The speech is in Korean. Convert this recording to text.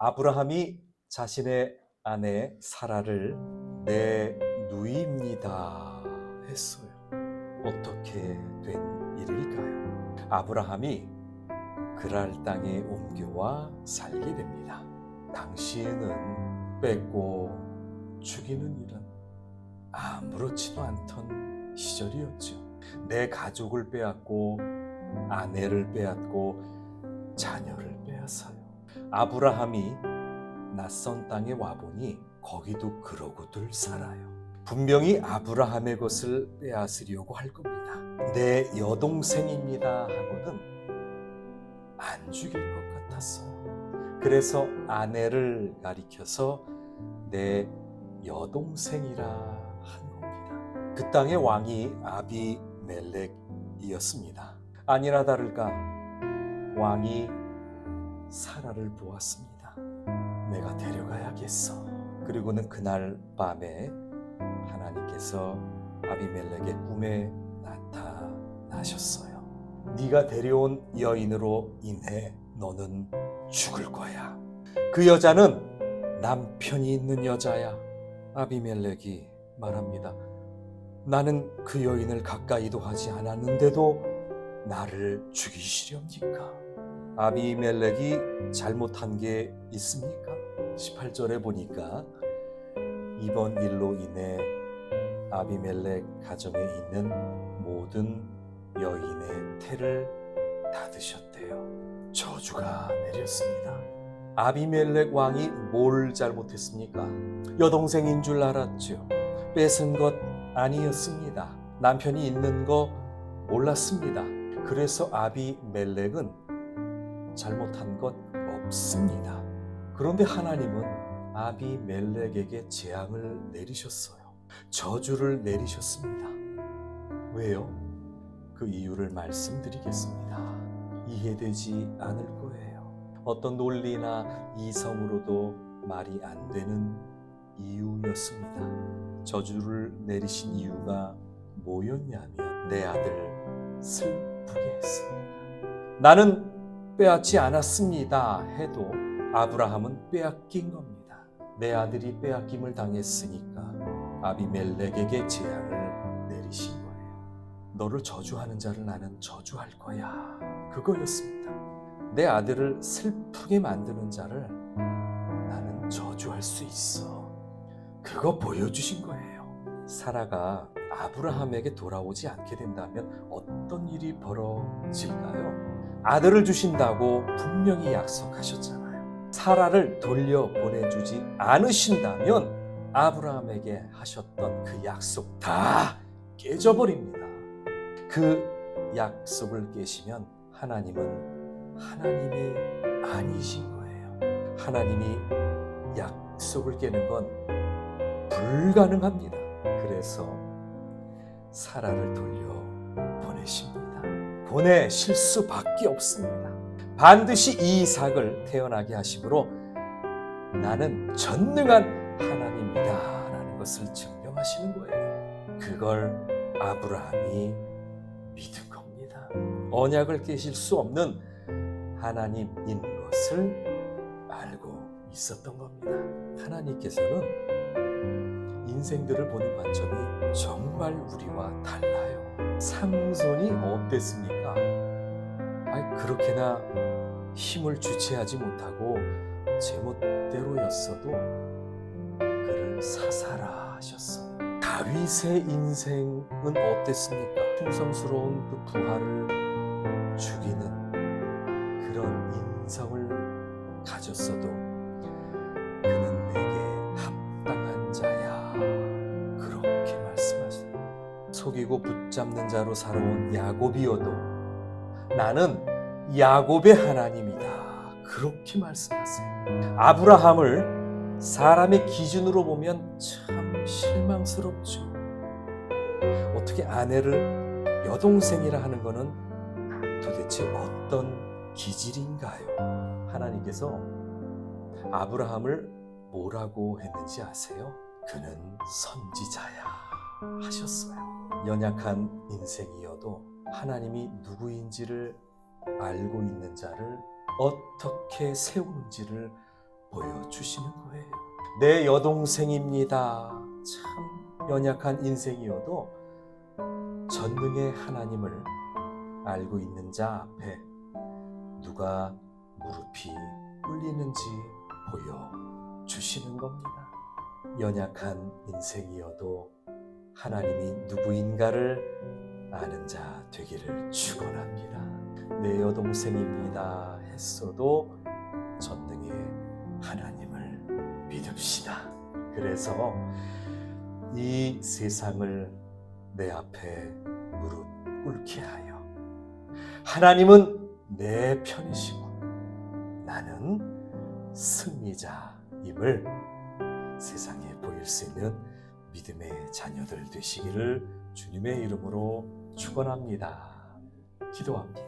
아브라함이 자신의 아내 사라를 내 누이입니다 했어요. 어떻게 된 일일까요? 아브라함이 그랄 땅에 옮겨와 살게 됩니다. 당시에는 뺏고 죽이는 일은 아무렇지도 않던 시절이었죠. 내 가족을 빼앗고 아내를 빼앗고 자녀를 빼앗아요. 아브라함이 낯선 땅에 와보니 거기도 그러고들 살아요. 분명히 아브라함의 것을 빼앗으려고 할 겁니다. 내 여동생입니다 하고는 안 죽일 것 같았어요. 그래서 아내를 가리켜서 내 여동생이라 한 겁니다. 그 땅의 왕이 아비멜렉이었습니다. 아니나 다를까 왕이 사라를 보았습니다. 내가 데려가야겠어. 그리고는 그날 밤에 하나님께서 아비멜렉의 꿈에 나타나셨어요. 네가 데려온 여인으로 인해 너는 죽을 거야. 그 여자는 남편이 있는 여자야. 아비멜렉이 말합니다. 나는 그 여인을 가까이도 하지 않았는데도 나를 죽이시렵니까? 아비멜렉이 잘못한 게 있습니까? 18절에 보니까 이번 일로 인해 아비멜렉 가정에 있는 모든 여인의 태를 닫으셨대요. 저주가 내렸습니다. 아비멜렉 왕이 뭘 잘못했습니까? 여동생인 줄 알았죠. 뺏은 것 아니었습니다. 남편이 있는 거 몰랐습니다. 그래서 아비멜렉은 잘못한 것 없습니다. 그런데 하나님은 아비멜렉에게 재앙을 내리셨어요. 저주를 내리셨습니다. 왜요? 그 이유를 말씀드리겠습니다. 이해되지 않을 거예요. 어떤 논리나 이성으로도 말이 안 되는 이유였습니다. 저주를 내리신 이유가 뭐였냐면 내 아들 슬프게 했습니다. 나는 빼앗지 않았습니다. 해도 아브라함은 빼앗긴 겁니다. 내 아들이 빼앗김을 당했으니까 아비멜렉에게 재앙을 내리신 거예요. 너를 저주하는 자를 나는 저주할 거야. 그거였습니다. 내 아들을 슬프게 만드는 자를 나는 저주할 수 있어. 그거 보여주신 거예요. 사라가 아브라함에게 돌아오지 않게 된다면 어떤 일이 벌어질까요? 아들을 주신다고 분명히 약속하셨잖아요. 사라를 돌려 보내주지 않으신다면 아브라함에게 하셨던 그 약속 다 깨져버립니다. 그 약속을 깨시면 하나님은 하나님이 아니신 거예요. 하나님이 약속을 깨는 건 불가능합니다. 그래서 사라를 돌려 보내십니다. 보내실 수밖에 없습니다. 반드시 이 이삭을 태어나게 하심으로 나는 전능한 하나님이다라는 것을 증명하시는 거예요. 그걸 아브라함이 믿은 겁니다. 언약을 깨실 수 없는 하나님인 것을 알고 있었던 겁니다. 하나님께서는 인생들을 보는 관점이 정말 우리와 달라요. 삼손이 어땠습니까? 아 그렇게나 힘을 주체하지 못하고 제멋대로였어도 그를 사사라 하셨어요. 다윗의 인생은 어땠습니까? 충성스러운 그 부하를 죽이는 그런 인성을 가졌어도 속이고 붙잡는 자로 살아온 야곱이어도 나는 야곱의 하나님이다. 그렇게 말씀하세요. 아브라함을 사람의 기준으로 보면 참 실망스럽죠. 어떻게 아내를 여동생이라 하는 것은 도대체 어떤 기질인가요? 하나님께서 아브라함을 뭐라고 했는지 아세요? 그는 선지자야 하셨어요. 연약한 인생이어도 하나님이 누구인지를 알고 있는 자를 어떻게 세우는지를 보여주시는 거예요. 내 여동생입니다. 참 연약한 인생이어도 전능의 하나님을 알고 있는 자 앞에 누가 무릎이 꿇리는지 보여주시는 겁니다. 연약한 인생이어도 하나님이 누구인가를 아는 자 되기를 축원합니다. 내 여동생입니다 했어도 전능의 하나님을 믿읍시다. 그래서 이 세상을 내 앞에 무릎 꿇게 하여 하나님은 내 편이시고 나는 승리자임을 세상에 보일 수 있는 믿음의 자녀들 되시기를 주님의 이름으로 축원합니다. 기도합니다.